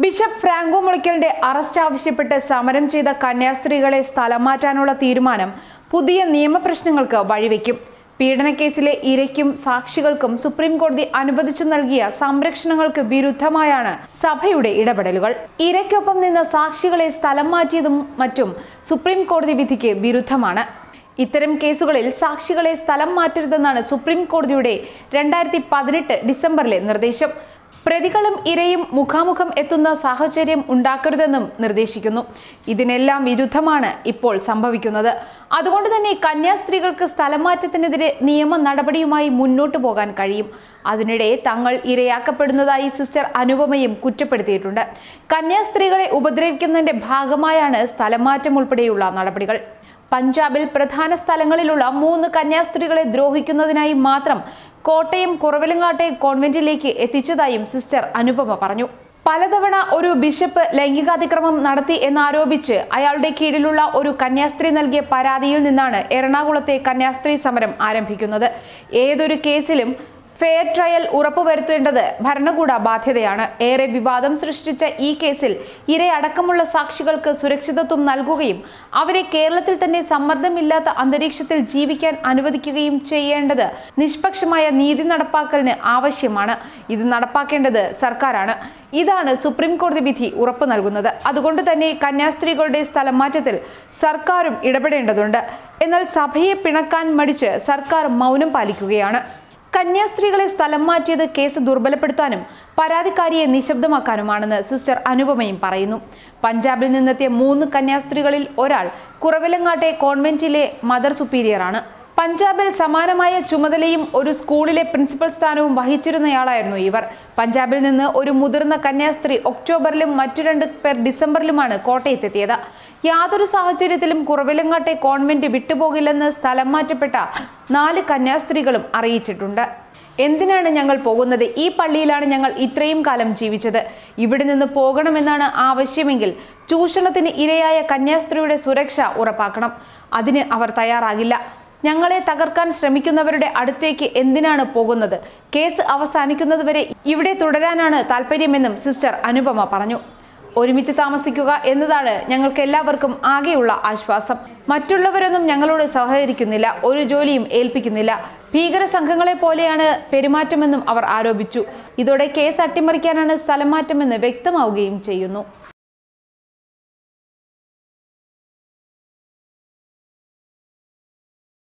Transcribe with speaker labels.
Speaker 1: Bishop Franco മുളിക്കലിന്റെ arrest ആവശ്യപ്പെട്ട് സമരം ചെയ്ത കന്യാസ്ത്രീകളെ സ്ഥലം മാറ്റാനുള്ള തീരുമാനം പുതിയ നിയമപ്രശ്നങ്ങൾക്ക് വഴിവെക്കും. പീഡനക്കേസിലെ ഇരയ്ക്കും സാക്ഷികൾക്കും സുപ്രീം കോടതി അനുവദിച്ചു നൽകിയ സംരക്ഷണങ്ങൾക്ക് വിരുദ്ധമായാണ് സഭയുടെ ഇടപെടലുകൾ. ഇരയ്ക്കൊപ്പം നിന്ന് സാക്ഷികളെ സ്ഥലം മാറ്റിയതും മറ്റും സുപ്രീം കോടതി വിധിക്ക് വിരുദ്ധമാണ്. ഇത്തരം കേസുകളിൽ സാക്ഷികളെ സ്ഥലം മാറ്റരുതെന്നാണ് സുപ്രീം കോടതിയുടെ രണ്ടായിരത്തി പതിനെട്ട് ഡിസംബറിലെ നിർദ്ദേശം. പ്രതികളും ഇരയും മുഖാമുഖം എത്തുന്ന സാഹചര്യം ഉണ്ടാക്കരുതെന്നും നിർദ്ദേശിക്കുന്നു. ഇതിനെല്ലാം വിരുദ്ധമാണ് ഇപ്പോൾ സംഭവിക്കുന്നത്. അതുകൊണ്ട് തന്നെ കന്യാസ്ത്രീകൾക്ക് സ്ഥലമാറ്റത്തിനെതിരെ നിയമ നടപടിയുമായി മുന്നോട്ടു പോകാൻ കഴിയും. അതിനിടെ തങ്ങൾ ഇരയാക്കപ്പെടുന്നതായി സിസ്റ്റർ അനുപമയും കുറ്റപ്പെടുത്തിയിട്ടുണ്ട്. കന്യാസ്ത്രീകളെ ഉപദ്രവിക്കുന്നതിന്റെ ഭാഗമായാണ് സ്ഥലമാറ്റം ഉൾപ്പെടെയുള്ള നടപടികൾ. പഞ്ചാബിൽ പ്രധാന സ്ഥലങ്ങളിലുള്ള മൂന്ന് കന്യാസ്ത്രീകളെ ദ്രോഹിക്കുന്നതിനായി മാത്രം കോട്ടയം കുറവിലങ്ങാട്ടെ കോൺവെന്റിലേക്ക് എത്തിച്ചതായും സിസ്റ്റർ അനുപമ പറഞ്ഞു. പലതവണ ഒരു ബിഷപ്പ് ലൈംഗികാതിക്രമം നടത്തി എന്നാരോപിച്ച് അയാളുടെ കീഴിലുള്ള ഒരു കന്യാസ്ത്രീ നൽകിയ പരാതിയിൽ നിന്നാണ് എറണാകുളത്തെ കന്യാസ്ത്രീ സമരം ആരംഭിക്കുന്നത്. ഏതൊരു കേസിലും ഫെയർ ട്രയൽ ഉറപ്പുവരുത്തേണ്ടത് ഭരണകൂട ബാധ്യതയാണ്. ഏറെ വിവാദം സൃഷ്ടിച്ച ഈ കേസിൽ ഇരയടക്കമുള്ള സാക്ഷികൾക്ക് സുരക്ഷിതത്വം നൽകുകയും അവരെ കേരളത്തിൽ തന്നെ സമ്മർദ്ദമില്ലാത്ത അന്തരീക്ഷത്തിൽ ജീവിക്കാൻ അനുവദിക്കുകയും ചെയ്യേണ്ടത് നിഷ്പക്ഷമായ നീതി നടപ്പാക്കലിന് ആവശ്യമാണ്. ഇത് നടപ്പാക്കേണ്ടത് സർക്കാരാണ്. ഇതാണ് സുപ്രീം കോടതി വിധി ഉറപ്പു നൽകുന്നത്. അതുകൊണ്ട് തന്നെ കന്യാസ്ത്രീകളുടെ സ്ഥലമാറ്റത്തിൽ സർക്കാരും ഇടപെടേണ്ടതുണ്ട്. എന്നാൽ സഭയെ പിണക്കാൻ മടിച്ച് സർക്കാർ മൗനം പാലിക്കുകയാണ്. കന്യാസ്ത്രീകളെ സ്ഥലം മാറ്റിയത് കേസ് ദുർബലപ്പെടുത്താനും പരാതിക്കാരിയെ നിശബ്ദമാക്കാനുമാണെന്ന് സിസ്റ്റർ അനുപമയും പറയുന്നു. പഞ്ചാബിൽ നിന്നെത്തിയ മൂന്ന് കന്യാസ്ത്രീകളിൽ ഒരാൾ കുറവിലങ്ങാട്ടെ കോൺവെന്റിലെ മദർ സുപ്പീരിയറാണ്. പഞ്ചാബിൽ സമാനമായ ചുമതലയും ഒരു സ്കൂളിലെ പ്രിൻസിപ്പൽ സ്ഥാനവും വഹിച്ചിരുന്നയാളായിരുന്നു ഇവർ. പഞ്ചാബിൽ നിന്ന് ഒരു മുതിർന്ന കന്യാസ്ത്രീ ഒക്ടോബറിലും മറ്റു രണ്ട് പേർ ഡിസംബറിലുമാണ് കോട്ടയത്തെത്തിയത്. യാതൊരു സാഹചര്യത്തിലും കുറവിലങ്ങാട്ടെ കോൺവെന്റ് വിട്ടുപോകില്ലെന്ന് സ്ഥലം മാറ്റപ്പെട്ട നാല് കന്യാസ്ത്രീകളും അറിയിച്ചിട്ടുണ്ട്. എന്തിനാണ് ഞങ്ങൾ പോകുന്നത്? ഈ പള്ളിയിലാണ് ഞങ്ങൾ ഇത്രയും കാലം ജീവിച്ചത്. ഇവിടെ നിന്ന് പോകണമെന്നാണ് ആവശ്യമെങ്കിൽ ചൂഷണത്തിന് ഇരയായ കന്യാസ്ത്രീയുടെ സുരക്ഷ ഉറപ്പാക്കണം. അതിന് അവർ തയ്യാറാകില്ല. ഞങ്ങളെ തകർക്കാൻ ശ്രമിക്കുന്നവരുടെ അടുത്തേക്ക് എന്തിനാണ് പോകുന്നത്? കേസ് അവസാനിക്കുന്നതുവരെ ഇവിടെ തുടരാനാണ് താല്പര്യമെന്നും സിസ്റ്റർ അനുപമ പറഞ്ഞു. ഒരുമിച്ച് താമസിക്കുക എന്നതാണ് ഞങ്ങൾക്ക് എല്ലാവർക്കും ആകെയുള്ള ആശ്വാസം. മറ്റുള്ളവരൊന്നും ഞങ്ങളോട് സഹകരിക്കുന്നില്ല ഒരു ജോലിയും ഏൽപ്പിക്കുന്നില്ല. ഭീകര സംഘങ്ങളെ പോലെയാണ് പെരുമാറ്റമെന്നും അവർ ആരോപിച്ചു. ഇതോടെ കേസ് അട്ടിമറിക്കാനാണ് സ്ഥലം മാറ്റമെന്ന് വ്യക്തമാവുകയും ചെയ്യുന്നു.